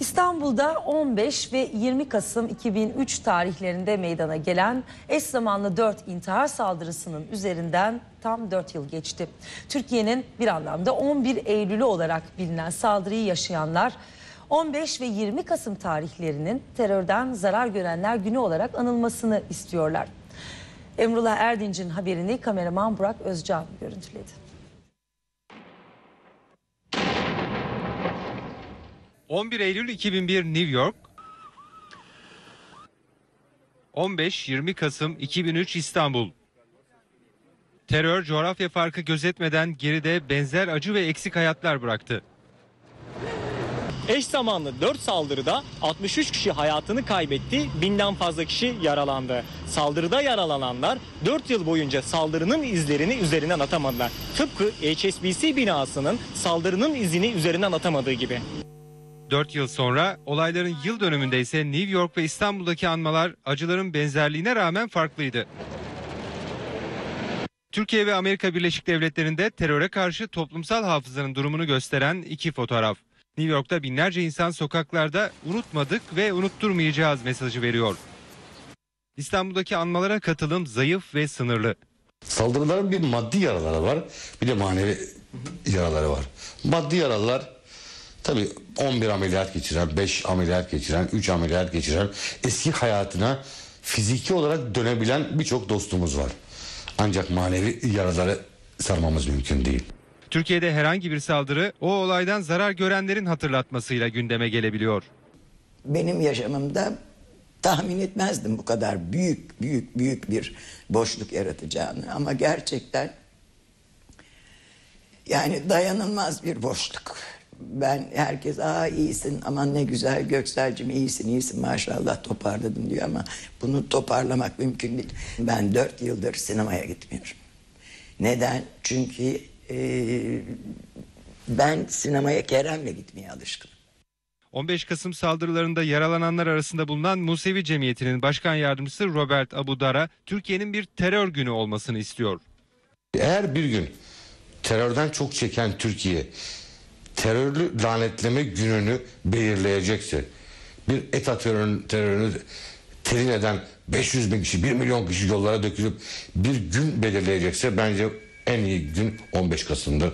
İstanbul'da 15 ve 20 Kasım 2003 tarihlerinde meydana gelen eş zamanlı 4 intihar saldırısının üzerinden tam 4 yıl geçti. Türkiye'nin bir anlamda 11 Eylül'ü olarak bilinen saldırıyı yaşayanlar 15 ve 20 Kasım tarihlerinin terörden zarar görenler günü olarak anılmasını istiyorlar. Emrullah Erdinç'in haberini kameraman Burak Özcan görüntüledi. 11 Eylül 2001 New York 15-20 Kasım 2003 İstanbul Terör coğrafya farkı gözetmeden geride benzer acı ve eksik hayatlar bıraktı. Eş zamanlı 4 saldırıda 63 kişi hayatını kaybetti, binden fazla kişi yaralandı. Saldırıda yaralananlar 4 yıl boyunca saldırının izlerini üzerinden atamadılar. Tıpkı HSBC binasının saldırının izini üzerinden atamadığı gibi. 4 yıl sonra olayların yıl dönümünde ise New York ve İstanbul'daki anmalar acıların benzerliğine rağmen farklıydı. Türkiye ve Amerika Birleşik Devletleri'nde teröre karşı toplumsal hafızanın durumunu gösteren iki fotoğraf. New York'ta binlerce insan sokaklarda unutmadık ve unutturmayacağız mesajı veriyor. İstanbul'daki anmalara katılım zayıf ve sınırlı. Saldırıların bir maddi yaraları var, bir de manevi yaraları var. Maddi yaralar tabii 11 ameliyat geçiren, 5 ameliyat geçiren, 3 ameliyat geçiren eski hayatına fiziki olarak dönebilen birçok dostumuz var. Ancak manevi yaraları sarmamız mümkün değil. Türkiye'de herhangi bir saldırı o olaydan zarar görenlerin hatırlatmasıyla gündeme gelebiliyor. benim yaşamımda tahmin etmezdim bu kadar büyük büyük büyük bir boşluk yaratacağını ama gerçekten yani dayanılmaz bir boşluk. Ben herkes aa iyisin aman ne güzel Göksel'cim iyisin iyisin maşallah toparladım diyor ama bunu toparlamak mümkün değil. Ben dört yıldır sinemaya gitmiyorum. Neden? Çünkü eee, ben sinemaya Kerem'le gitmeye alışkınım. 15 Kasım saldırılarında yaralananlar arasında bulunan Musevi Cemiyeti'nin başkan yardımcısı Robert Abudara, Türkiye'nin bir terör günü olmasını istiyor. Eğer bir gün terörden çok çeken Türkiye terörlü lanetleme gününü belirleyecekse bir ETA terörünü, terörünü telin eden 500 bin kişi 1 milyon kişi yollara dökülüp bir gün belirleyecekse bence en iyi gün 15 Kasım'dır.